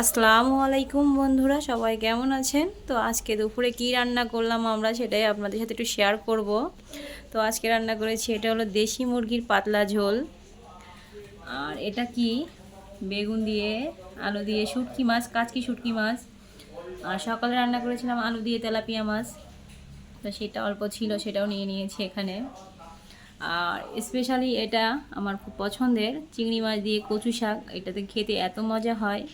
আসসালামু আলাইকুম বন্ধুরা, সবাই কেমন আছেন? তো আজকে দুপুরে কি রান্না করলাম আমরা সেটাই আপনাদের সাথে একটু শেয়ার করব। তো আজকে রান্না করেছি, এটা হলো দেশি মুরগির পাতলা ঝোল। আর এটা কি? বেগুন দিয়ে, আলু দিয়ে, শুটকি মাছ, কাচকি শুটকি মাছ। আর সকালে রান্না করেছিলাম আলু দিয়ে তেলাপিয়া মাছ। তো সেটা অল্প ছিল, সেটাও নিয়ে নিয়েছি এখানে। আর স্পেশালি এটা আমার খুব পছন্দের, চিংড়ি মাছ দিয়ে কচু শাক, এটাতে খেতে এত মজা হয়।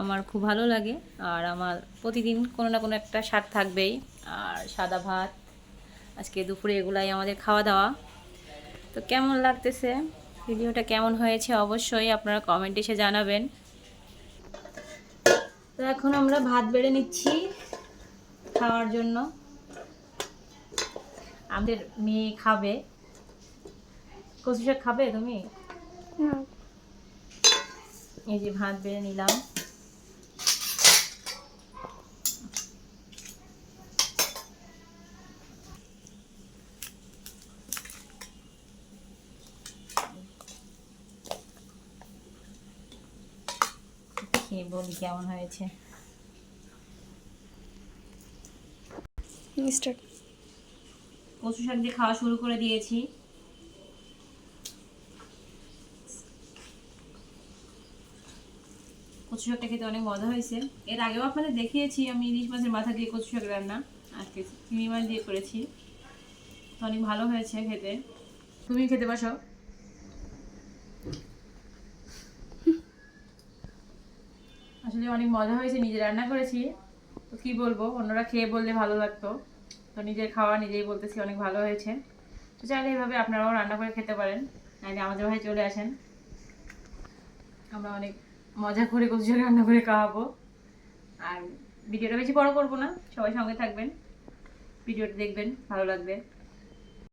আমার খুব ভালো লাগে। আর আমার প্রতিদিন কোনো না কোনো একটা শাক থাকবেই। আর সাদা ভাত আজকে দুপুরে এগুলাই আমাদের খাওয়া দাওয়া। তো কেমন লাগতেছে? ভিডিওটা কেমন হয়েছে? অবশ্যই আপনারা কমেন্টে এসে জানাবেন। তো এখন আমরা ভাত বেড়ে নিচ্ছি খাওয়ার জন্য। আমাদের মেয়ে খাবে। কচু শাক খাবে তুমি? এই যে ভাত বেড়ে নিলাম। খেয়ে বলি কেমন হয়েছে। কচু শাক দিয়ে খাওয়া শুরু করে দিয়েছি। কচু শাকটা খেতে অনেক মজা হয়েছে। এর আগেও আপনাদের দেখিয়েছি আমি ইলিশ মাছের মাথা দিয়ে কচু শাক রান্না। আজকে চিংড়ি মাছ দিয়ে করেছি। তো অনেক ভালো হয়েছে খেতে। তুমি খেতে বসো। আসলে অনেক মজা হয়েছে, নিজে রান্না করেছি। তো কি বলব, অন্যরা খেয়ে বললে ভালো লাগতো। তো নিজের খাওয়া নিজেই বলতেছি অনেক ভালো হয়েছে। তো চাইলে এইভাবে আপনারাও রান্না করে খেতে পারেন নাহলে আমাদের ভাই চলে আসেন। আমরা অনেক মজা করে কচু রান্না করে খাওয়াবো। আর ভিডিওটা বেশি বড় করব না, সবাই সঙ্গে থাকবেন। ভিডিওটা দেখবেন, ভালো লাগবে।